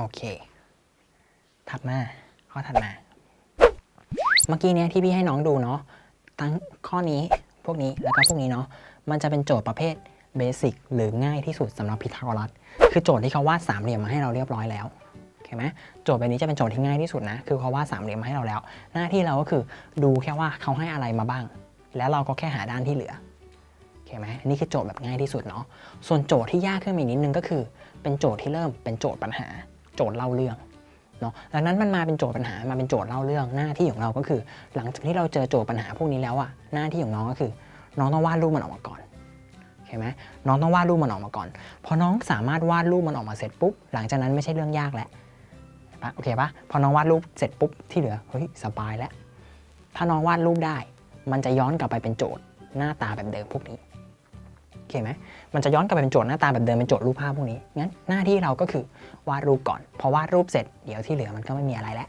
โอเค ถัดมา ข้อถัดมา เมื่อกี้เนี้ยที่พี่ให้น้องดูเนาะ ทั้งข้อนี้พวกนี้แล้วก็พวกนี้เนาะ มันจะเป็นโจทย์ประเภทเบสิกหรือง่ายที่สุดสำหรับพีทาโกรัส คือโจทย์ที่เขาวาดสามเหลี่ยมมาให้เราเรียบร้อยแล้วโอเคไหมโจทย์แบบนี้จะเป็นโจทย์ที่ง่ายที่สุดนะ คือเขาวาดสามเหลี่ยมมาให้เราแล้ว หน้าที่เราก็คือดูแค่ว่าเขาให้อะไรมาบ้าง แล้วเราก็แค่หาด้านที่เหลือโอเคไหมนี่คือโจทย์แบบง่ายที่สุดเนาะ ส่วนโจทย์ที่ยากขึ้นอีกนิดนึงก็คือ เป็นโจทย์ที่เริ่มเป็นโจทย์ปัญหา โจทย์เล่าเรื่องเนาะดังนั้นมันมาเป็นโจทย์ปัญหามาเป็นโจทย์เล่าเรื่องหน้าที่ของเราก็คือ หลังจากที่เราเจอโจทย์ปัญหาพวกนี้แล้วอะหน้าที่ของน้องก็คือ น้องต้องวาดรูปมันออกมาก่อนโอเคไหมน้องต้องวาดรูปมันออกมาก่อน พอน้องสามารถวาดรูปมันออกมาเสร็จปุ๊บ หลังจากนั้นไม่ใช่เรื่องยากแล้วปะโอเคปะพอน้องวาดรูปเสร็จปุ๊บที่เหลือเฮ้ยสบายแล้ว ถ้าน้องวาดรูปได้ มันจะย้อนกลับไปเป็นโจทย์หน้าตาแบบเดิมพวกนี้ โอเคไหมมันจะย้อนกลับไปเป็นโจทย์หน้าตาแบบเดิมเป็นโจทย์รูปภาพพวกนี้ งั้นหน้าที่เราก็คือวาดรูปก่อน พอวาดรูปเสร็จเดี๋ยวที่เหลือมันก็ไม่มีอะไรแล้ว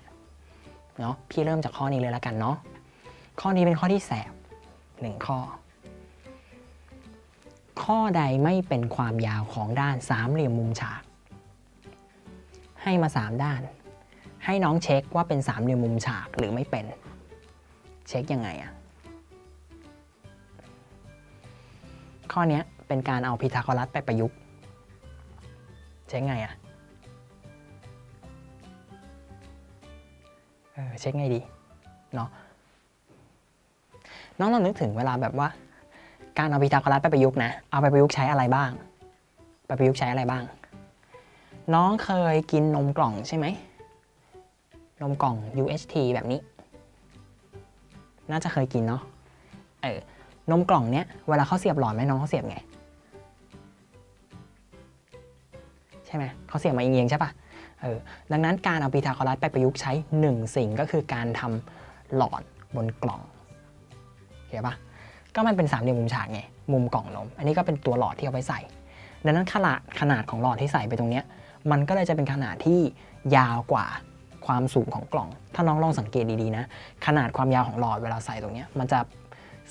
เนาะพี่เริ่มจากข้อนี้เลยแล้วกันเนาะข้อนี้เป็นข้อที่แสบหนึ่งข้อ ข้อใดไม่เป็นความยาวของด้านสามเหลี่ยมมุมฉาก ให้มาสามด้าน ให้น้องเช็คว่าเป็นสามเหลี่ยมมุมฉากหรือไม่เป็น เช็คยังไงอะ ข้อนี้เป็นการเอาพีทาโกรัสไปประยุกต์เช็คไงอะเออเช็คไงดีเนาะน้องลองนึกถึงเวลาแบบว่า การเอาพีทาโกรัสไปประยุกต์นะเอาไปประยุกต์ใช้อะไรบ้าง ไปประยุกต์ใช้อะไรบ้าง น้องเคยกินนมกล่องใช่ไหมนมกล่อง UHT แบบนี้ น่าจะเคยกินเนาะเออ นมกล่องเนี้ยเวลาเขาเสียบหลอดไหมน้องเขาเสียบไง ใช่ไหมเขาเสียบมาเอียงใช่ปะเออดังนั้นการเอาพีทาโกรัสไปประยุกต์ใช้ 1 สิ่งก็คือการทำหลอดบนกล่องเข้าปะก็มันเป็นสามเหลี่ยมมุมฉากไงมุมกล่องนม อันนี้ก็เป็นตัวหลอดที่เอาไปใส่ ดังนั้นขนาดขนาดของหลอดที่ใส่ไปตรงเนี้ยมันก็เลยจะเป็นขนาดที่ยาวกว่าความสูงของกล่อง ถ้าน้องลองสังเกตดีๆนะ ขนาดความยาวของหลอดเวลาใส่ตรงเนี้ยมันจะ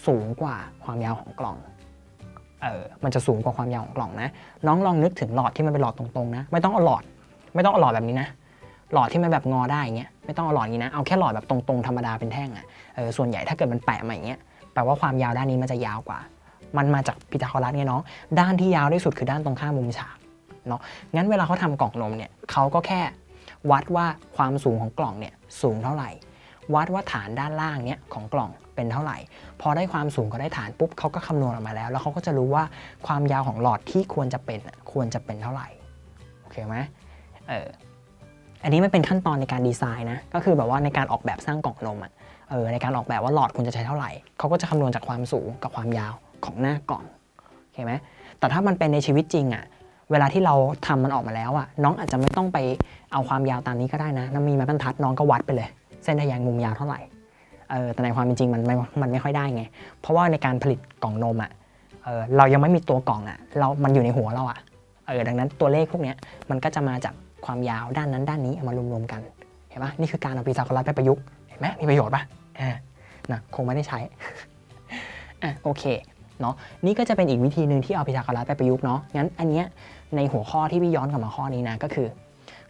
สูงกว่าความยาวของกล่อง เออ มันจะสูงกว่าความยาวของกล่องนะ น้องลองนึกถึงหลอดที่มันเป็นหลอดตรงๆนะ ไม่ต้องเอาหลอด ไม่ต้องเอาหลอดแบบนี้นะ หลอดที่มันแบบงอได้อย่างเงี้ย ไม่ต้องเอาหลอดอย่างนี้นะ เอาแค่หลอดแบบตรงๆธรรมดาเป็นแท่งอะ่ะ เออ ส่วนใหญ่ถ้าเกิดมันแปะมาอย่างเงี้ย แปลว่าความยาวด้านนี้มันจะยาวกว่า มันมาจากพีทาโกรัสไงน้อง ด้านที่ยาวที่สุดคือด้านตรงข้ามมุมฉาก เนาะงั้นเวลาเขาทำกล่องนมเนี่ยเขาก็แค่วัดว่าความสูงของกล่องเนี่ยสูงเท่าไหร่ วัดว่าฐานด้านล่างเนี่ยของกล่อง เป็นเท่าไหร่ พอได้ความสูงก็ได้ฐานปุ๊บเขาก็คำนวณออกมาแล้ว แล้วเขาก็จะรู้ว่าความยาวของหลอดที่ควรจะเป็นควรจะเป็นเท่าไหร่โอเคไหมเอออันนี้ไม่เป็นขั้นตอนในการดีไซน์นะก็คือแบบว่าในการออกแบบสร้างกล่องนมอะเออในการออกแบบว่าหลอดควรจะใช้เท่าไหร่เขาก็จะคำนวณจากความสูงกับความยาวของหน้ากล่องโอเคไหมแต่ถ้ามันเป็นในชีวิตจริงอะเวลาที่เราทำมันออกมาแล้วอะน้องอาจจะไม่ต้องไปเอาความยาวตามนี้ก็ได้นะน้องมีไม้บรรทัดน้องก็วัดไปเลย เส้นทะแยงมุมยาวเท่าไหร่ แต่ในความเป็นจริงมันไม่มันไม่ค่อยได้ไง เพราะว่าในการผลิตกล่องนมอะเออเรายังไม่มีตัวกล่องอะเรา มันอยู่ในหัวเราอะเออดังนั้นตัวเลขพวกเนี้ยมันก็จะมาจากความยาวด้านนั้นด้านนี้เอามารวมๆกันเห็นปะนี่คือการเอาพีซาโคลัสไปประยุกต์เห็นไหมมีประโยชน์ปะอ่านะคงไม่ได้ใช้อะโอเคเนาะนี่ก็จะเป็นอีกวิธีหนึ่งที่เอาพีทาโกรัสไปประยุกต์เนาะงั้นอันเนี้ยในหัวข้อที่พี่ย้อนกลับมาข้อนี้นะก็คือ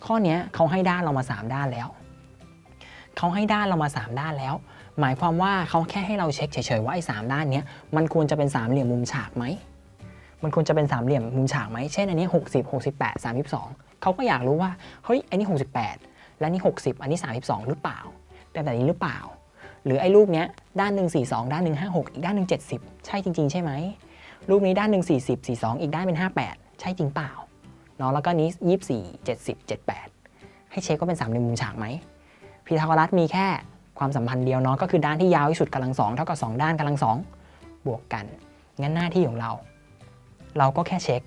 ข้อเนี้ยเขาให้ด้านเรามา 3 ด้านแล้วเขาให้ด้านเรามา 3 ด้านแล้ว หมายความว่าเขาแค่ให้เราเช็คเฉยๆว่าไอ้สามด้านเนี้ยมันควรจะเป็นสามเหลี่ยมมุมฉากไหมมันควรจะเป็นสามเหลี่ยมมุมฉากไหมเช่นอันนี้ 60 68 32 เขาก็อยากรู้ว่าเฮ้ยอันนี้ 68 และนี่ 60 อันนี้ 32 หรือเปล่าเป็นแบบนี้หรือเปล่า หรือไอ้รูปเนี้ยด้านหนึ่ง42 ด้านหนึ่ง56 อีกด้านหนึ่ง70 ใช่จริง ๆ ใช่ไหมรูปนี้ด้านหนึ่ง40 42 อีกด้านเป็น 58 ใช่จริงเปล่าเนาะแล้วก็นี้ 24 70 78 ให้เช็คว่าเป็นสามเหลี่ยมมุมฉากไหมพีทาโกรัสมีแค่ ความสัมพันธ์เดียวเนาะก็คือด้านที่ยาวที่สุดกำลังสองเท่ากับ2 ด้านกำลังสองบวกกัน งั้นหน้าที่ของเรา เราก็แค่เช็ค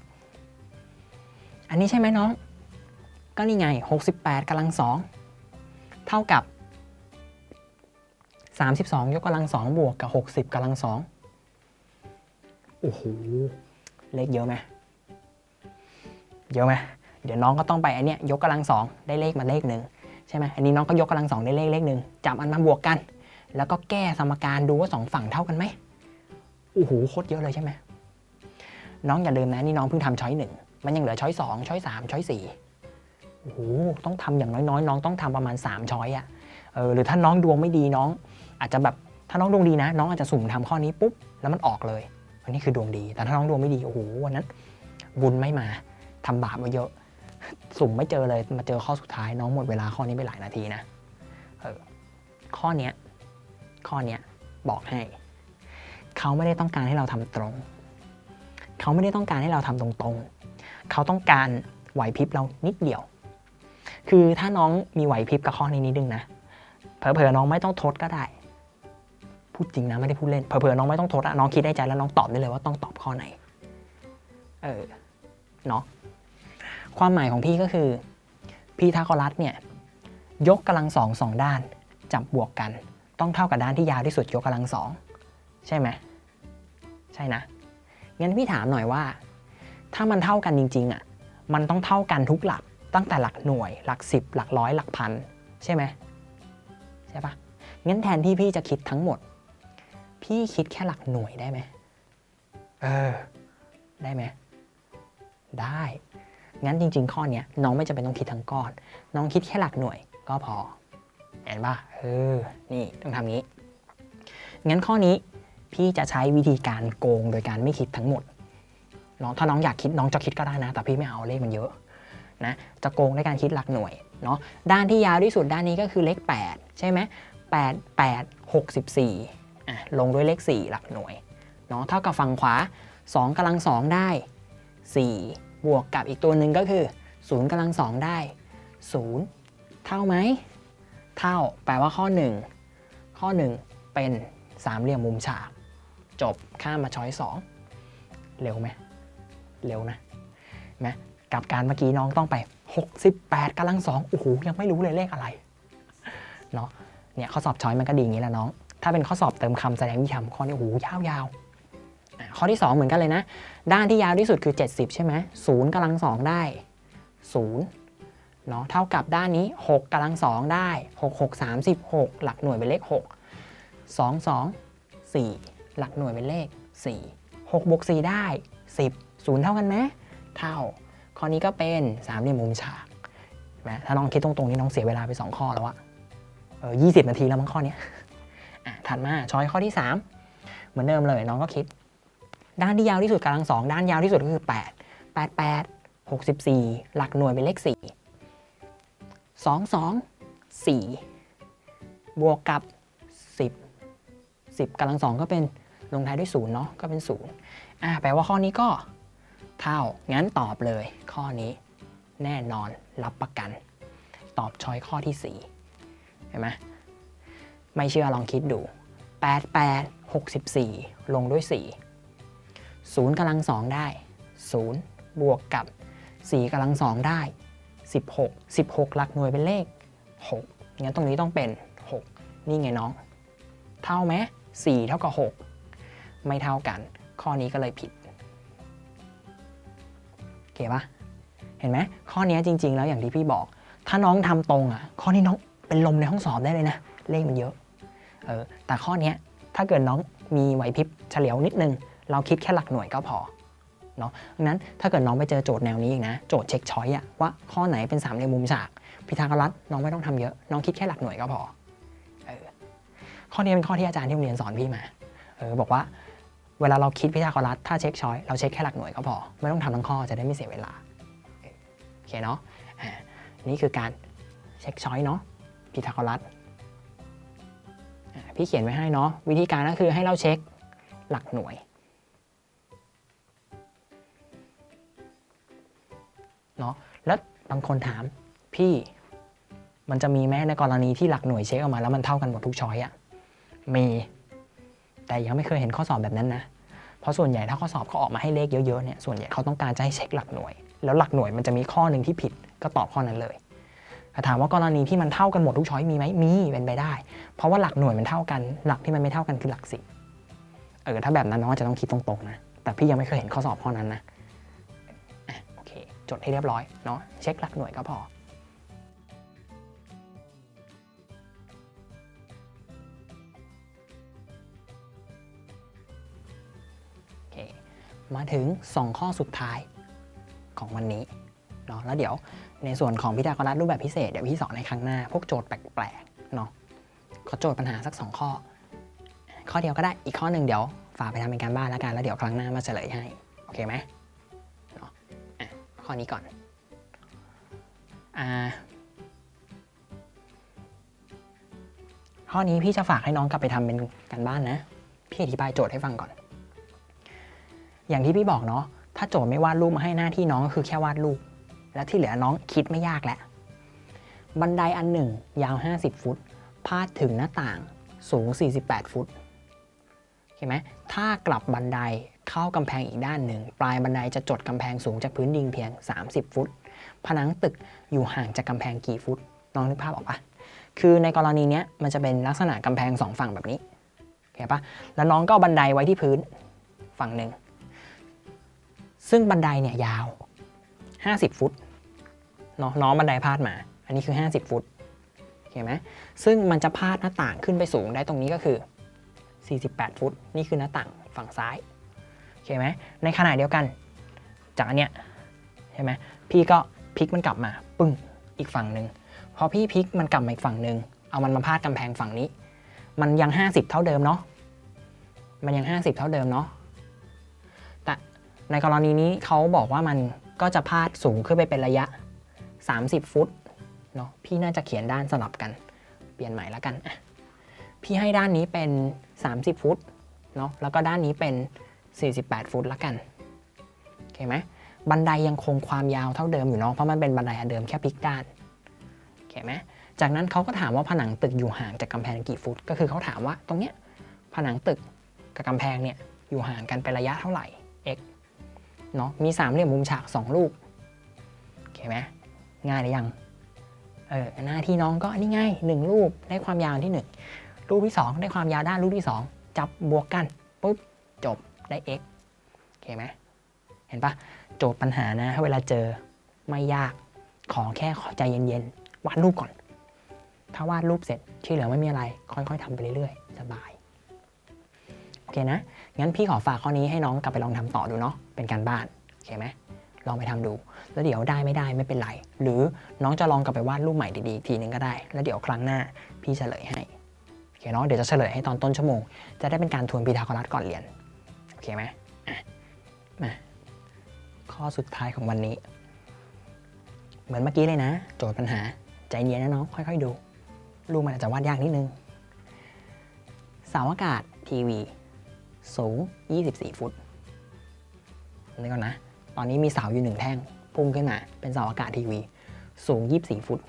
อันนี้ใช่ไหมน้อง ก็นี่ไง 68กำลังสองเท่ากับ 32 ยกกำลังสองบวกกับ 60กำลังสองโอ้โหเลขเยอะไหมเยอะไหมเดี๋ยวน้องก็ต้องไปอันเนี้ยยกกำลังสองได้เลขมาเลขหนึ่งใช่ไหมอันนี้น้องก็ยกกำลังสองได้เลขเลขหนึ่งจับอันมาบวกกัน แล้วก็แก้สมการดูว่าสองฝั่งเท่ากันไหมโอ้โหโคตรเยอะเลยใช่ไหมน้องอย่าลืมนะนี่น้องเพิ่งทำช้อยหนึ่งมันยังเหลือช้อยสองช้อยสามช้อยสี่โอ้โหต้องทำอย่างน้อยๆ น้องต้องทำประมาณ3ช้อยอะเออหรือถ้าน้องดวงไม่ดีน้อง อาจจะแบบถ้าน้องดวงดีนะ น้องอาจจะสุ่มทำข้อนี้ปุ๊บแล้วมันออกเลยอันนี้คือดวงดี แต่ถ้าน้องดวงไม่ดีโอ้โหวันนั้นบุญไม่มาทำบาปมาเยอะ สุ่มไม่เจอเลยมาเจอข้อสุดท้ายน้องหมดเวลาข้อนี้ไปหลายนาทีนะเออข้อเนี้ยข้อเนี้ยบอกให้ เขาไม่ได้ต้องการให้เราทำตรง เขาไม่ได้ต้องการให้เราทำตรงๆ เขาต้องการไหวพริบเรานิดเดียว คือถ้าน้องมีไหวพริบกับข้อนี้นิดนึงนะเผลอๆน้องไม่ต้องทดก็ได้พูดจริงนะไม่ได้พูดเล่นเผลอๆน้องไม่ต้องทดอะน้องคิดได้ใจแล้วน้องตอบได้เลยว่าต้องตอบข้อไหน เออเนาะ ความหมายของพี่ก็คือพีทาโกรัสเนี่ยยกกำลังสองสองด้านจับบวกกัน ต้องเท่ากับด้านที่ยาวที่สุดยกกำลังสองใช่ไหมใช่นะงั้นพี่ถามหน่อยว่า ถ้ามันเท่ากันจริงๆอะมันต้องเท่ากันทุกหลักตั้งแต่หลักหน่วย หลักสิบหลักร้อยหลักพันใช่ไหมใช่ปะงั้นแทนที่พี่จะคิดทั้งหมด พี่คิดแค่หลักหน่วยได้ไหมเออ ได้ไหมได้ งั้นจริง ๆ ข้อนี้น้องไม่จำเป็นต้องคิดทั้งก้อน น้องคิดแค่หลักหน่วยก็พอเห็นปะเออ นี่ต้องทำงี้ งั้นข้อนี้พี่จะใช้วิธีการโกงโดยการไม่คิดทั้งหมดน้องถ้าน้องอยากคิดน้องจะคิดก็ได้นะ แต่พี่ไม่เอาเลขมันเยอะนะจะโกงด้วยการคิดหลักหน่วยเนาะด้านที่ยาวที่สุดด้านนี้ก็คือเลข 8 ใช่ไหม8 8 64อะลงด้วยเลข 4 หลักหน่วยเนาะเท่ากับฝั่งขวา 2กำลัง 2 ได้ 4 บวกกับอีกตัวหนึ่งก็คือ0กำลัง2ได้ 0 เท่าไหม เท่าแปลว่าข้อ 1 ข้อ 1 เป็นสามเหลี่ยมมุมฉาก จบข้ามมาช้อยสองเร็วไหมเร็วนะนไหมกับการเมื่อกี้น้องต้องไป 68กำลังสองโอ้โหยังไม่รู้เลยเลขอะไรเนาะเนี่ยข้อสอบช้อยมันก็ดีอย่างนี้แหละน้อง ถ้าเป็นข้อสอบเติมคำแสดงวิธีทำข้อนี้โอ้โหยาวๆอะข้อที่ 2 เหมือนกันเลยนะ ด้านที่ยาวที่สุดคือ 70 ใช่ไหมศูนย์กำลังสองได้0เนาะเท่ากับด้านนี้ 6กำลังสองได้6 6 36 หลักหน่วยเป็นเลข 6 2 2 4 หลักหน่วยเป็นเลข 4 6บวก4ได้ 10 0 เท่ากันไหมเท่า ข้อนี้ก็เป็นสามเหลี่ยมมุมฉากเห็นไหมถ้าน้องคิดตรงๆนี่น้องเสียเวลาไป 2 ข้อแล้วอะเออ20นาทีแล้วมั้งข้อนี้อะถัดมาช้อยข้อที่ 3 เหมือนเดิมเลยน้องก็คิด ด้านที่ยาวที่สุดกำลังสองด้านยาวที่สุดก็คือ 8 8 8 64 หลักหน่วยเป็นเลข 4 2 2 4 บวกกับ 10 10กำลังสองก็เป็นลงท้ายด้วย0เนาะก็เป็น0อะแปลว่าข้อนี้ก็เท่า งั้นตอบเลยข้อนี้แน่นอนรับประกัน ตอบช้อยข้อที่ 4 เห็นไหมไม่เชื่อลองคิดดู 8 8 64 ลงด้วย 4 0กำลังสองได้ 0 บวกกับ4กำลังสองได้ 16 16 หลักหน่วยเป็นเลข 6 งั้นตรงนี้ต้องเป็น 6 นี่ไงน้อง เท่าไหม4เท่ากับ 6 ไม่เท่ากัน ข้อนี้ก็เลยผิดโอเคปะเห็นไหมข้อนี้จริง ๆ แล้วอย่างที่พี่บอก ถ้าน้องทำตรงอะ ข้อนี้น้องเป็นลมในห้องสอบได้เลยนะ เลขมันเยอะ เออ แต่ข้อนี้ถ้าเกิดน้องมีไหวพริบเฉลียวนิดนึง เราคิดแค่หลักหน่วยก็พอเนาะดังนั้นถ้าเกิดน้องไปเจอโจทย์แนวนี้อีกนะ โจทย์เช็คช้อยอะว่าข้อไหนเป็นสามเหลี่ยมมุมฉากพิทาโกรัสน้องไม่ต้องทำเยอะ น้องคิดแค่หลักหน่วยก็พอเออข้อนี้เป็นข้อที่อาจารย์ที่โรงเรียนสอนพี่มาเออบอกว่าเวลาเราคิดพิทาโกรัสถ้าเช็คช้อยเราเช็คแค่หลักหน่วยก็พอ ไม่ต้องทำทั้งข้อจะได้ไม่เสียเวลาโอเคเนาะอ่านี่คือการเช็คช้อยเนาะพิทาโกรัสพี่เขียนไว้ให้เนาะวิธีการก็คือให้เราเช็คหลักหน่วย เนาะแล้วบางคนถามพี่มันจะมีแม้ในกรณีที่หลักหน่วยเช็คออกมาแล้วมันเท่ากันหมดทุกช้อยอะมี แต่ยังไม่เคยเห็นข้อสอบแบบนั้นนะเพราะส่วนใหญ่ถ้าข้อสอบเขาออกมาให้เลขเยอะๆเนี่ยส่วนใหญ่เขาต้องการจะให้เช็คหลักหน่วย แล้วหลักหน่วยมันจะมีข้อหนึ่งที่ผิดก็ตอบข้อนั้นเลยถามว่ากรณีที่มันเท่ากันหมดทุกช้อยมีไหมมีเป็นไปได้ เพราะว่าหลักหน่วยมันเท่ากัน หลักที่มันไม่เท่ากันคือหลักสิบเออถ้าแบบนั้นน้องจะต้องคิดตรงๆนะแต่พี่ยังไม่เคยเห็นข้อสอบข้อนั้นนะ จดให้เรียบร้อยเนาะเช็คหลักหน่วยก็พอโอเคมาถึง 2 ข้อสุดท้ายของวันนี้เนาะแล้วเดี๋ยวในส่วนของพิธากรัสรูปแบบพิเศษเดี๋ยวพี่สอนในครั้งหน้า พวกโจทย์แปลกๆเนาะขอโจทย์ปัญหาสัก 2 ข้อ ข้อเดียวก็ได้อีกข้อหนึ่งเดี๋ยวฝากไปทำเป็นการบ้านแล้วกันแล้วเดี๋ยวครั้งหน้ามาเฉลยให้ โอเคไหม ข้อนี้ก่อนอ่าข้อนี้พี่จะฝากให้น้องกลับไปทำเป็นการบ้านนะ พี่อธิบายโจทย์ให้ฟังก่อน อย่างที่พี่บอกเนาะ ถ้าโจทย์ไม่วาดรูปมาให้หน้าที่น้องก็คือแค่วาดรูป และที่เหลือน้องคิดไม่ยากแหล้วบันไดอันหนึ่ง ยาว 50 ฟุต พาดถึงหน้าต่างสูง 48 ฟุต เห็นไหม ถ้ากลับบันได เข้ากำแพงอีกด้านหนึ่ง ปลายบันไดจะจดกำแพงสูงจากพื้นดินเพียง 30 ฟุต ผนังตึกอยู่ห่างจากกำแพงกี่ฟุตน้องนึกภาพออกปะคือในกรณีเนี้ยมันจะเป็นลักษณะกำแพงสองฝั่งแบบนี้เห็นปะแล้วน้องก็เอาบันไดไว้ที่พื้นฝั่งหนึ่ง ซึ่งบันไดเนี่ยยาว 50 ฟุตเนาะน้องบันไดพาดมา อันนี้คือ 50 ฟุตเห็นไหมซึ่งมันจะพาดหน้าต่างขึ้นไปสูงได้ตรงนี้ก็คือ 48 ฟุต นี่คือหน้าต่างฝั่งซ้าย อเคไหมในขณะเดียวกัน จากอันเนี้ยใช่ไหมพี่ก็พลิกมันกลับมา ปึ้งอีกฝั่งหนึ่งพอพี่พลิกมันกลับมาอีกฝั่งหนึ่งเอามันมาพาดกำแพงฝั่งนี้ มันยัง 50 เท่าเดิมเนาะมันยัง 50 เท่าเดิมเนาะแต่ในกรณีนี้เขาบอกว่ามันก็จะพาดสูงขึ้นไปเป็นระยะ 30 ฟุตเนาะพี่น่าจะเขียนด้านสลับกัน เปลี่ยนใหม่แล้วกัน พี่ให้ด้านนี้เป็น 30 ฟุตเนาะแล้วก็ด้านนี้เป็น 48 ฟุตล้วกันโอเคไหมบันไดยังคงความยาวเท่าเดิมอยู่เนาะเพราะมันเป็นบันไดอันเดิมแค่พลิกด้านโอเคไหมจากนั้นเขาก็ถามว่าผนังตึกอยู่ห่างจากกำแพงกี่ฟุต ก็คือเขาถามว่าตรงเนี้ยผนังตึกกับกำแพงเนี่ยอยู่ห่างกันเป็นระยะเท่าไหร่ x เนาะมีสามเหลี่ยมมุมฉาก 2 ลูกโอเคไหมง่ายหรือยังเออหน้าที่น้องก็นี่ง่ายหนึ่งรูปได้ความยาวที่ 1 รูปที่ 2 ได้ความยาวด้านรูปที่ 2 จับบวกกันปุ๊บจบ ได้ x โอเคไหมเห็นปะโจทย์ปัญหานะ เวลาเจอไม่ยากขอแค่ขอใจเย็นๆวาดรูปก่อน ถ้าวาดรูปเสร็จที่เหลือไม่มีอะไร ค่อยๆทำไปเรื่อยๆ สบาย โอเคนะ งั้นพี่ขอฝากข้อนี้ให้น้องกลับไปลองทำต่อดูเนาะเป็นการบ้าน โอเคไหมลองไปทำดู แล้วเดี๋ยวได้ไม่ได้ไม่เป็นไร หรือน้องจะลองกลับไปวาดรูปใหม่ดีๆอีกทีนึงก็ได้ แล้วเดี๋ยวครั้งหน้าพี่เฉลยให้โอเคเนาะเดี๋ยวจะเฉลยให้ตอนต้นชั่วโมง จะได้เป็นการทวนพีทาโกรัสก่อนเรียน เคไหมมาข้อสุดท้ายของวันนี้ เหมือนเมื่อกี้เลยนะ โจทย์ปัญหา ใจเย็นนะน้องค่อยๆดู รูปมันอาจจะวาดยากนิดนึงเสาอากาศทีวี สูง 24 ฟุตนี่ก่อนนะ ตอนนี้มีเสาอยู่หนึ่งแท่ง พุ่งขึ้นมา เป็นเสาอากาศทีวี สูง 24 ฟุต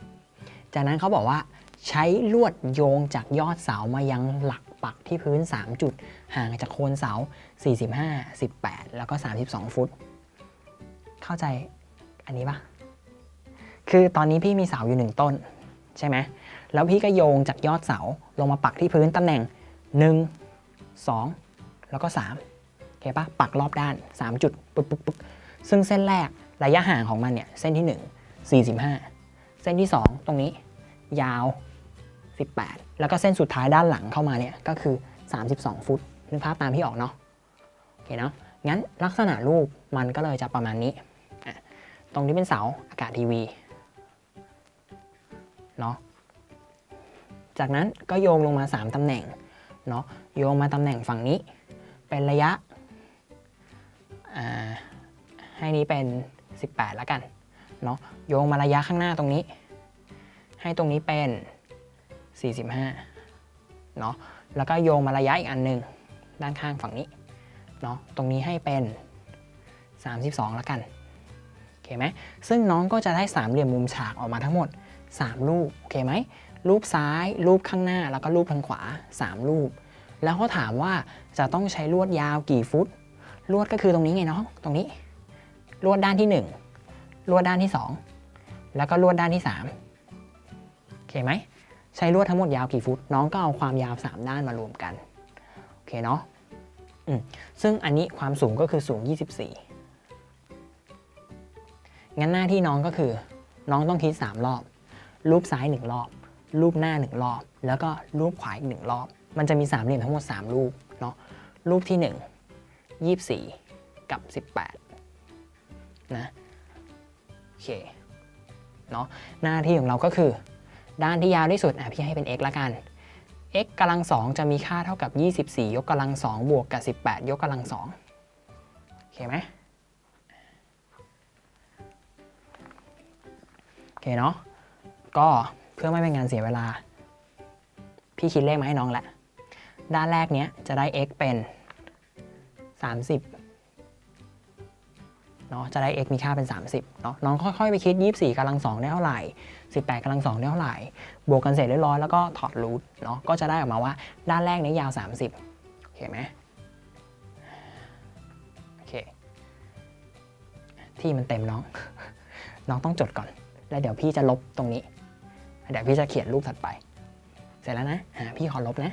จากนั้นเขาบอกว่า ใช้ลวดโยงจากยอดเสามายังหลักปักที่พื้น 3 จุด ห่างจากโคนเสา 45 18 แล้วก็ 32 ฟุต เข้าใจอันนี้ปะคือตอนนี้พี่มีเสาอยู่หนึ่งต้น ใช่ไหมแล้วพี่ก็โยงจากยอดเสาลงมาปักที่พื้นตำแหน่ง 1 2 แล้วก็3โอเคปะปักรอบด้าน 3 จุดปึ๊กปึ๊กปึ๊กซึ่งเส้นแรกระยะห่างของมันเนี่ยเส้นที่ 1 45 เส้นที่ 2 ตรงนี้ ยาว 18 แล้วก็เส้นสุดท้ายด้านหลังเข้ามาเนี่ยก็คือ 32 ฟุตนึกภาพตามที่ออกเนาะโอเคเนาะงั้นลักษณะรูปมันก็เลยจะประมาณนี้ ตรงนี้เป็นเสาอากาศทีวีเนาะจากนั้นก็โยงลงมา 3ตำแหน่งเนาะโยงมาตำแหน่งฝั่งนี้ เป็นระยะให้นี้เป็น 18 แล้วกันเนาะโยงมาระยะข้างหน้าตรงนี้ ให้ตรงนี้เป็น 45เนาะแล้วก็โยงมาระยะอีกอันหนึ่งด้านข้างฝั่งนี้เนาะตรงนี้ให้เป็น 32แล้วกันโอเคไหมซึ่งน้องก็จะได้สามเหลี่ยมมุมฉากออกมาทั้งหมด 3 รูปโอเคไหมรูปซ้าย รูปข้างหน้าแล้วก็รูปทางขวา 3 รูป แล้วเขาถามว่าจะต้องใช้ลวดยาวกี่ฟุต ลวดก็คือตรงนี้ไงน้องตรงนี้ ลวดด้านที่ 1 ลวดด้านที่ 2 แล้วก็ลวดด้านที่3โอเคไหม ใช้ลวดทั้งหมดยาวกี่ฟุต น้องก็เอาความยาว 3 ด้านมารวมกัน โอเคเนาะซึ่งอันนี้ความสูงก็คือสูง 24 งั้นหน้าที่น้องก็คือ น้องต้องคิด 3 รอบ รูปซ้าย 1 รอบ รูปหน้า 1 รอบ แล้วก็รูปขวาอีก 1 รอบ มันจะมีสามเหลี่ยมทั้งหมด 3 รูปเนาะ รูปที่ 1 24 กับ 18 นะ โอเค เนาะ หน้าที่ของเราก็คือ ด้านที่ยาวที่สุดอะพี่ให้เป็น x ละกัน x กำลัง2จะมีค่าเท่ากับ 24 ยกกำลัง2บวกกับ 18 ยกกำลัง2โอเคไหมโอเคเนาะก็เพื่อไม่เป็นการเสียเวลา พี่คิดเลขมาให้น้องแล้วด้านแรกเนี้ยจะได้ x เป็น 30 เนาะจะได้ x มีค่าเป็น 30เนาะน้องค่อยๆไปคิด 24กำลัง 2 ได้เท่าไหร่ 18กำลัง 2 ได้เท่าไหร่ บวกกันเสร็จเรียบร้อยแล้วก็ถอดรูทเนาะก็จะได้ออกมาว่าด้านแรกนี้ยาว 30โอเคไหมโอเคที่มันเต็มน้อง น้องต้องจดก่อน แล้วเดี๋ยวพี่จะลบตรงนี้ เดี๋ยวพี่จะเขียนรูปถัดไป เสร็จแล้วนะอ่าพี่ขอลบนะ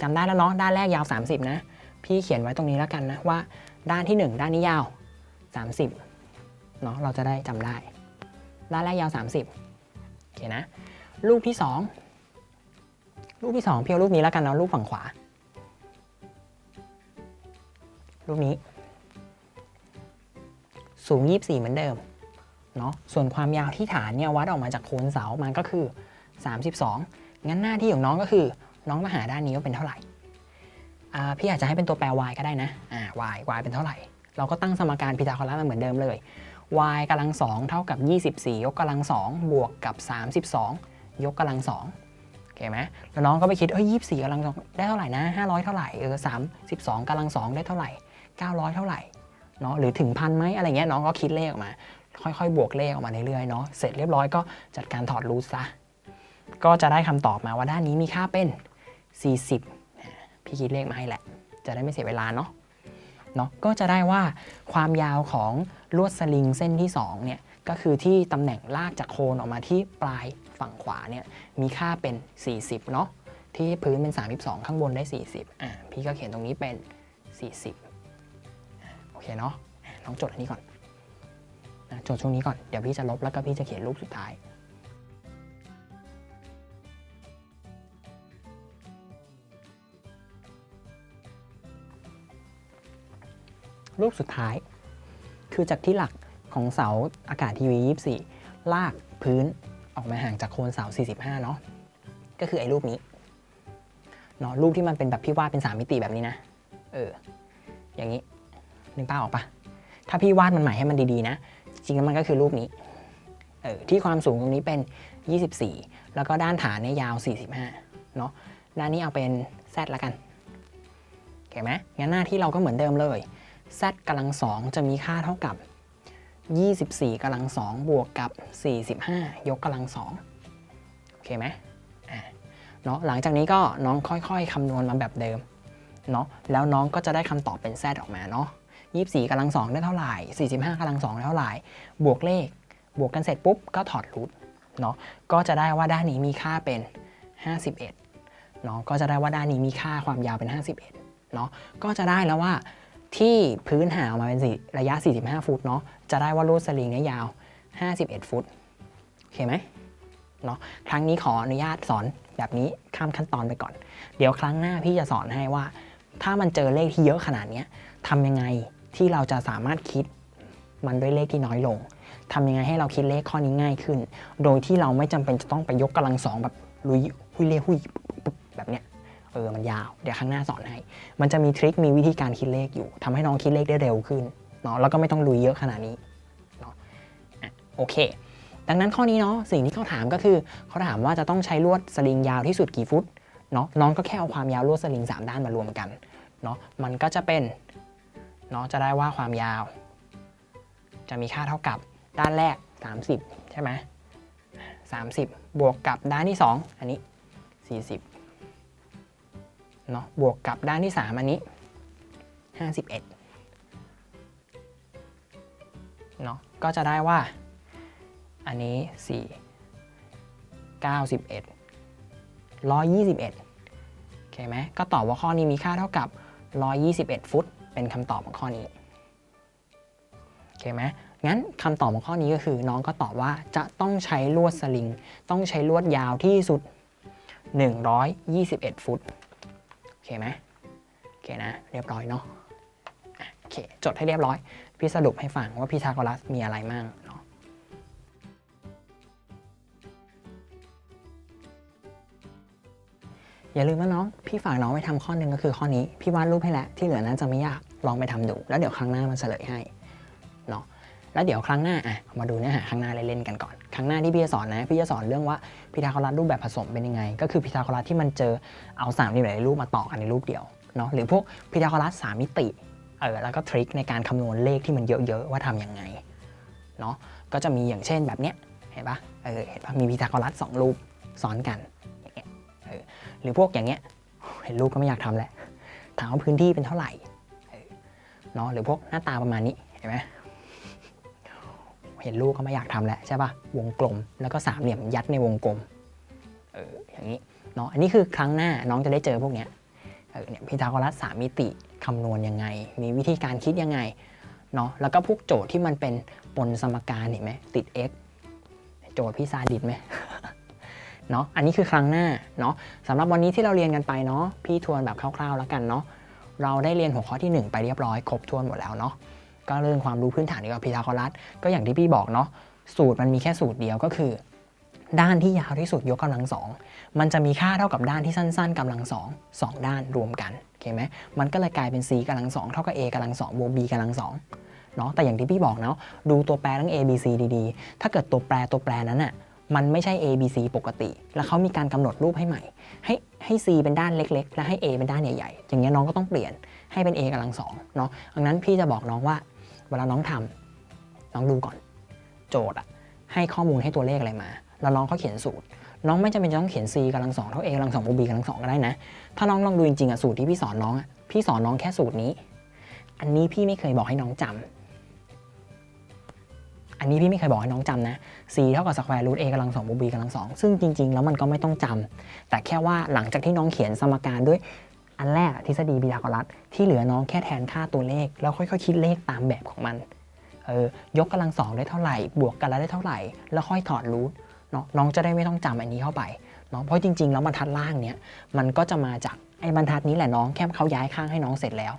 จำได้แล้วเนาะด้านแรกยาว 30 นะ พี่เขียนไว้ตรงนี้แล้วกันนะว่าด้านที่ 1 ด้านนี้ยาว 30เนาะเราจะได้จำได้ด้านแรกยาว 30โอเคนะรูปที่2รูปที่2พี่เอารูปนี้แล้วกันเนาะรูปฝั่งขวารูปนี้ สูง 24 เหมือนเดิมเนาะส่วนความยาวที่ฐานเนี่ยวัดออกมาจากโคนเสามันก็คือ 32 งั้นหน้าที่ของน้องก็คือ น้องมาหาด้านนี้ว่าเป็นเท่าไหร่อ่าพี่อาจจะให้เป็นตัวแปร y ก็ได้นะอ่า y y เป็นเท่าไหร่ เราก็ตั้งสมการพีทาโกรัสมาเหมือนเดิมเลย y กำลัง2เท่ากับ 24 ยกกำลัง2บวกกับ 32 ยกกำลัง2โอเคไหมแล้วน้องก็ไปคิดเอ้ย24กำลัง2ได้เท่าไหร่นะ 500 เท่าไหร่เออ32กำลัง2ได้เท่าไหร่ 900 เท่าไหร่เนาะหรือถึงพันไหมอะไรเงี้ยน้องก็คิดเลขออกมา ค่อยๆ บวกเลขออกมาเรื่อยๆเนาะเสร็จเรียบร้อยก็จัดการถอดรูทซะก็จะได้คำตอบมาว่าด้านนี้มีค่าเป็น 40 พี่คิดเลขมาให้แหละ จะได้ไม่เสียเวลาเนาะ เนาะก็จะได้ว่าความยาวของลวดสลิงเส้นที่2เนี่ยก็คือที่ตำแหน่งลากจากโคนออกมาที่ปลายฝั่งขวาเนี่ยมีค่าเป็น 40 เนาะที่พื้นเป็น 32 ข้างบนได้ 40อ่าพี่ก็เขียนตรงนี้เป็น 40 โอเคเนาะน้องจดอันนี้ก่อนจดช่วงนี้ก่อน เดี๋ยวพี่จะลบแล้วก็พี่จะเขียนรูปสุดท้าย รูปสุดท้าย คือจากที่หลักของเสาอากาศทีวี 24 ลากพื้นออกมาห่างจากโคนเสา 45 เนาะก็คือไอ้รูปนี้เนาะรูปที่มันเป็นแบบพี่วาดเป็น 3 มิติแบบนี้นะ เออ อย่างนี้นึกภาออกปะถ้าพี่วาดมันใหม่ให้มันดีๆนะ จริงๆแล้วมันก็คือรูปนี้ เออ ที่ความสูงตรงนี้เป็น 24 แล้วก็ด้านฐานเนี่ยยาว 45 เนาะด้านนี้เอาเป็น z ละกันโอเคไหมงั้นหน้าที่เราก็เหมือนเดิมเลย z กำลัง2จะมีค่าเท่ากับ 24กำลัง2บวกกับ 45 ยกกำลัง2โอเคไหมเนาะหลังจากนี้ก็น้องค่อยๆคำนวณมาแบบเดิมเนาะแล้วน้องก็จะได้คำตอบเป็น z ออกมาเนาะ24กำลัง2ได้เท่าไหร่ 45กำลัง2ได้เท่าไหร่ บวกเลข บวกกันเสร็จปุ๊บก็ถอดรูทเนาะก็จะได้ว่าด้านนี้มีค่าเป็น 51เนาะก็จะได้ว่าด้านนี้มีค่าความยาวเป็น 51เนาะก็จะได้แล้วว่า ที่พื้นหาออกมาเป็นสี่ระยะ 45 ฟุตเนาะจะได้ว่าลวดสลิงเนี่ยยาว 51 ฟุตโอเคไหมเนาะครั้งนี้ขออนุญาตสอนแบบนี้ข้ามขั้นตอนไปก่อน เดี๋ยวครั้งหน้าพี่จะสอนให้ว่า ถ้ามันเจอเลขที่เยอะขนาดเนี้ยทำยังไงที่เราจะสามารถคิดมันด้วยเลขที่น้อยลงทำยังไงให้เราคิดเลขข้อนี้ง่ายขึ้น โดยที่เราไม่จำเป็นจะต้องไปยกกำลังสองแบบลุยหุยเล่หุยแบบเนี้ย เออมันยาว เดี๋ยวครั้งหน้าสอนให้ มันจะมีทริค มีวิธีการคิดเลขอยู่ทำให้น้องคิดเลขได้เร็วขึ้นเนาะแล้วก็ไม่ต้องลุยเยอะขนาดนี้เนาะอะโอเค ดังนั้นข้อนี้เนาะสิ่งที่เขาถามก็คือเขาถามว่าจะต้องใช้ลวดสลิงยาวที่สุดกี่ฟุตเนาะน้องก็แค่เอาความยาวลวดสลิง 3 ด้านมารวมกันเนาะมันก็จะเป็นเนาะจะได้ว่าความยาว จะมีค่าเท่ากับด้านแรก 30 ใช่ไหม30 บวกกับด้านที่ 2 อันนี้ 40 เนาะบวกกับด้านที่ 3 อันนี้ 51เนาะก็จะได้ว่า อันนี้ 4 91 121โอเคไหมก็ตอบว่าข้อนี้มีค่าเท่ากับ 121 ฟุต เป็นคำตอบของข้อนี้โอเคไหมงั้นคำตอบของข้อนี้ก็คือ น้องก็ตอบว่าจะต้องใช้ลวดสลิง ต้องใช้ลวดยาวที่สุด 121 ฟุต เคไหมโอเคนะ เรียบร้อยเนาะโอเคจดให้เรียบร้อย พี่สรุปให้ฟังว่าพีทาโกรัสมีอะไรมั่งเนาะอย่าลืมว่าน้อง พี่ฝากน้องไปทำข้อหนึ่งก็คือข้อนี้ พี่วาดรูปให้แล้ว ที่เหลือนั้นจะไม่ยาก ลองไปทำดู แล้วเดี๋ยวครั้งหน้ามันเฉลยให้ แล้วเดี๋ยวครั้งหน้าอะมาดูเนื้อหาครั้งหน้าเล่นๆกันก่อนครั้งหน้าที่พี่จะสอนนะพี่จะสอนเรื่องว่าพีทาโกรัสรูปแบบผสมเป็นยังไง ก็คือพีทาโกรัสที่มันเจอเอาสามเหลี่ยมหลายรูปมาต่อกันในรูปเดียวเนาะหรือพวกพีทาโกรัสสามมิติเออแล้วก็ทริคในการคำนวณเลขที่มันเยอะๆว่าทำยังไงเนาะก็จะมีอย่างเช่นแบบเนี้ยเห็นปะเออเห็นปะมีพีทาโกรัสสองรูปซ้อนกันอย่างเงี้ยเออหรือพวกอย่างเงี้ยเห็นรูปก็ไม่อยากทำแล้วถามว่าพื้นที่เป็นเท่าไหร่เออเนาะหรือพวกหน้าตาประมาณนี้เห็นไหม เห็นรูปก็ไม่อยากทำแล้วใช่ปะวงกลม แล้วก็สามเหลี่ยมยัดในวงกลมเอออย่างนี้เนาะอันนี้คือครั้งหน้าน้องจะได้เจอพวกเนี้ยเออเนี่ยพีทาโกรัสสามมิติคำนวณยังไง มีวิธีการคิดยังไงเนาะแล้วก็พวกโจทย์ที่มันเป็นปนสมการเห็นไหมติด x โจทย์พี่ซาดิสไหมเนาะอันนี้คือครั้งหน้าเนาะสำหรับวันนี้ที่เราเรียนกันไปเนาะพี่ทวนแบบคร่าวๆแล้วกันเนาะเราได้เรียนหัวข้อที่ 1 ไปเรียบร้อยครบถ้วนหมดแล้วเนาะ ก็เรื่องความรู้พื้นฐานเกี่ยวกับพีทาโกรัสก็อย่างที่พี่บอกเนาะสูตรมันมีแค่สูตรเดียวก็คือ ด้านที่ยาวที่สุดยกกำลังสองมันจะมีค่าเท่ากับด้านที่สั้น ๆกำลังสองสองด้านรวมกันโอเคไหมมันก็เลยกลายเป็น c กำลังสองเท่ากับ a กำลังสองบวก b กำลังสองเนาะแต่อย่างที่พี่บอกเนาะดูตัวแปรทั้ง a b c ดีๆ ถ้าเกิดตัวแปรตัวแปรนั้นอะมันไม่ใช่ a b c ปกติ แล้วเขามีการกำหนดรูปให้ใหม่ ให้ให้ c เป็นด้านเล็ก ๆ และให้ a เป็นด้านใหญ่ๆ อย่างเงี้ยน้องก็ต้องเปลี่ยนให้เป็น a กำลังสองเนาะดังนั้นพี่จะบอกน้องว่า เวลาน้องทำน้องดูก่อน โจทย์อะให้ข้อมูลให้ตัวเลขอะไรมา แล้วน้องเขาเขียนสูตร น้องไม่จำเป็นจะต้องเขียน c กำลังสองเท่า a กำลังสองบวก b กำลังสองก็ได้นะ ถ้าน้องลองดูจริงๆอะสูตรที่พี่สอนน้องอะพี่สอนน้องแค่สูตรนี้ อันนี้พี่ไม่เคยบอกให้น้องจำอันนี้พี่ไม่เคยบอกให้น้องจำนะ c เท่ากับ square root a กำลังสองบวก b กำลังสองซึ่งจริง ๆ แล้วมันก็ไม่ต้องจำแต่แค่ว่าหลังจากที่น้องเขียนสมการด้วย อันแรกทฤษฎีพีทาโกรัสที่เหลือน้องแค่แทนค่าตัวเลข แล้วค่อยๆคิดเลขตามแบบของมันเออยกกำลังสองได้เท่าไหร่ บวกกันแล้วได้เท่าไหร่ แล้วค่อยถอดรูทเนาะน้องจะได้ไม่ต้องจำอันนี้เข้าไปเนาะเพราะจริงๆ แล้วบรรทัดล่างเนี้ยมันก็จะมาจากไอ้บรรทัดนี้แหละน้องแค่เขาย้ายข้างให้น้องเสร็จแล้ว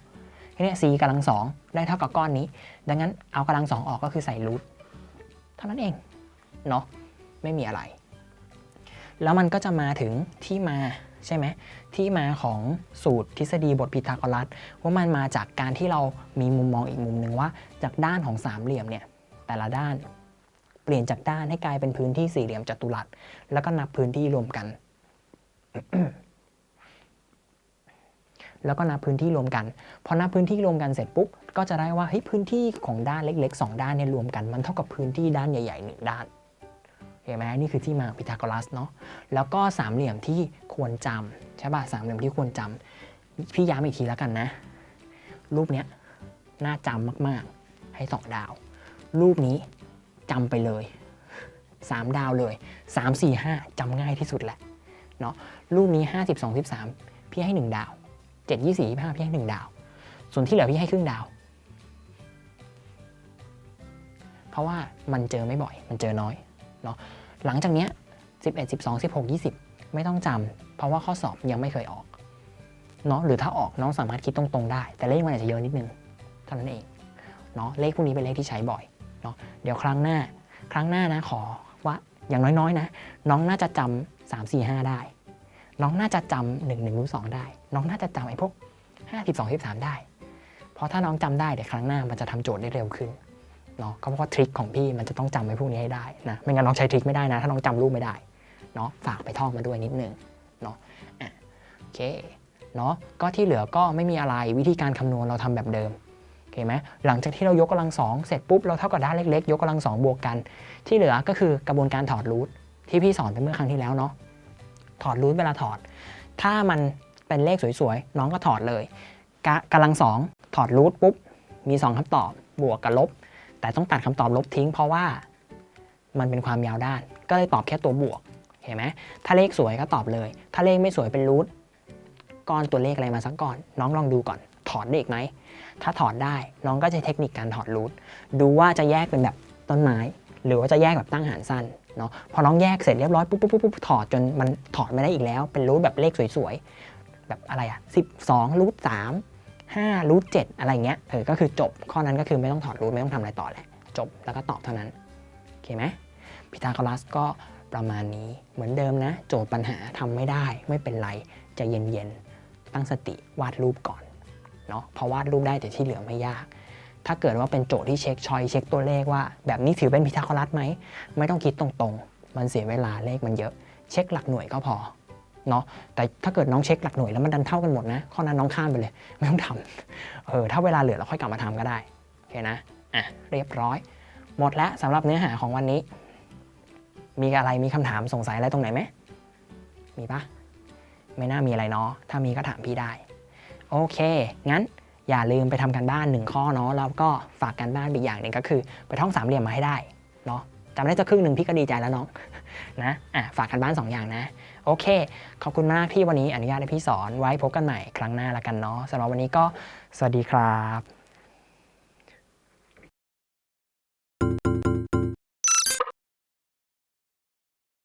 ทีนี้ย c กำลังสองได้เท่ากับก้อนนี้ ดังนั้นเอากำลังสองออกก็คือใส่รูทเท่านั้นเองเนาะไม่มีอะไร แล้วมันก็จะมาถึงที่มาใช่ไหม ที่มาของสูตรทฤษฎีบทพีทาโกรัสว่ามันมาจากการที่เรามีมุมมองอีกมุมหนึ่งว่า จากด้านของสามเหลี่ยมเนี่ยแต่ละด้านเปลี่ยนจากด้านให้กลายเป็นพื้นที่สี่เหลี่ยมจัตุรัส แล้วก็นับพื้นที่รวมกัน แล้วก็นับพื้นที่รวมกัน พอนับพื้นที่รวมกันเสร็จปุ๊บ ก็จะได้ว่าเฮ้ยพื้นที่ของด้านเล็กๆสองด้านเนี่ยรวมกัน มันเท่ากับพื้นที่ด้านใหญ่ๆหนึ่งด้าน เห็นไหมนี่คือที่มาของพีทาโกรัสเนาะแล้วก็สามเหลี่ยมที่ควรจำใช่ป่ะสามเหลี่ยมที่ควรจำพี่ย้ำอีกทีแล้วกันนะ รูปเนี้ยน่าจำมากๆ ให้สองดาว รูปนี้จำไปเลย 3 ดาวเลย 3 4 5จำง่ายที่สุดแหละเนาะรูปนี้ 5 12 13 พี่ให้ 1 ดาว 7 24 25 พี่ให้ 1 ดาว ส่วนที่เหลือพี่ให้ครึ่งดาว เพราะว่ามันเจอไม่บ่อย มันเจอน้อย เนาะหลังจากเนี้ย11 12 16 20 ไม่ต้องจำเพราะว่าข้อสอบยังไม่เคยออกเนาะหรือถ้าออกน้องสามารถคิดตรงๆได้ แต่เลขมันอาจจะเยอะนิดนึงเท่านั้นเองเนาะเลขพวกนี้เป็นเลขที่ใช้บ่อยเนาะเดี๋ยวครั้งหน้า ครั้งหน้านะขอว่าอย่างน้อยๆนะ น้องน่าจะจำ3 4 5 ได้ น้องน่าจะจำ1 1รู้2ได้ น้องน่าจะจำไอ้พวก 5 12 13 ได้ เพราะถ้าน้องจำได้เดี๋ยวครั้งหน้ามันจะทำโจทย์ได้เร็วขึ้น เนาะก็เพราะว่าทริคของพี่มันจะต้องจำไอ้พวกนี้ให้ได้นะไม่งั้นน้องใช้ทริคไม่ได้นะ ถ้าน้องจำรูปไม่ได้เนาะฝากไปท่องมาด้วยนิดนึงเนาะอะโอเคเนาะก็ที่เหลือก็ไม่มีอะไรวิธีการคำนวณเราทำแบบเดิมโอเคไหมหลังจากที่เรายกกำลังสองเสร็จปุ๊บเราเท่ากับด้านเล็กๆ ยกกำลังสองบวกกัน ที่เหลือก็คือกระบวนการถอดรูทที่พี่สอนไปเมื่อครั้งที่แล้วเนาะถอดรูทเวลาถอด ถ้ามันเป็นเลขสวยๆ น้องก็ถอดเลยกะกำลังสองถอดรูทปุ๊บมี 2คำตอบบวกกับลบ แต่ต้องตัดคำตอบลบทิ้ง เพราะว่ามันเป็นความยาวด้าน ก็เลยตอบแค่ตัวบวก เห็นไหมถ้าเลขสวยก็ตอบเลย ถ้าเลขไม่สวยเป็นรูทก้อนตัวเลขอะไรมาสักก้อน น้องลองดูก่อน ถอดได้อีกไหม ถ้าถอดได้น้องก็จะเทคนิคการถอดรูทดูว่าจะแยกเป็นแบบต้นไม้ หรือว่าจะแยกแบบตั้งหารสั้นเนาะพอน้องแยกเสร็จเรียบร้อยปุ๊บปุ๊บปุ๊บปุ๊บถอดจนมันถอดไม่ได้อีกแล้ว เป็นรูทแบบเลขสวยๆแบบอะไรอะ12รูท3 5รูท7อะไรเงี้ยเออก็คือจบข้อนั้นก็คือไม่ต้องถอดรูทไม่ต้องทำอะไรต่อแหละจบแล้วก็ตอบเท่านั้นโอเคไหมพีทาโกรัสก็ประมาณนี้เหมือนเดิมนะ โจทย์ปัญหาทำไม่ได้ไม่เป็นไรจะเย็นๆตั้งสติวาดรูปก่อนเนาะพราะวาดรูปได้แต่ที่เหลือไม่ยาก ถ้าเกิดว่าเป็นโจทย์ที่เช็คชอยเช็คตัวเลขว่า แบบนี้ถือเป็นพีทาโกรัสไหมไม่ต้องคิดตรงๆ มันเสียเวลาเลขมันเยอะ เช็คหลักหน่วยก็พอ เนาะแต่ถ้าเกิดน้องเช็คหลักหน่วยแล้วมันดันเท่ากันหมดนะ ข้อนั้นน้องข้ามไปเลย ไม่ต้องทำเออถ้าเวลาเหลือเราค่อยกลับมาทำก็ได้โอเคนะอะเรียบร้อย หมดแล้วสำหรับเนื้อหาของวันนี้ มีอะไรมีคำถามสงสัยอะไรตรงไหนไหมมีปะไม่น่ามีอะไรเนาะถ้ามีก็ถามพี่ได้ โอเค งั้นอย่าลืมไปทำกันบ้านหนึ่งข้อเนาะแล้วก็ฝากกันบ้านอีกอย่างหนึ่งก็คือ ไปท่องสามเหลี่ยมมาให้ได้เนาะจำได้จะครึ่งหนึ่งพี่ก็ดีใจแล้วน้องนะอะฝากกันบ้าน 2 อย่างนะ โอเค ขอบคุณมากที่วันนี้อนุญาตให้พี่สอนไว้พบกันใหม่ครั้งหน้าละกันเนาะสำหรับวันนี้ก็สวัสดีครับ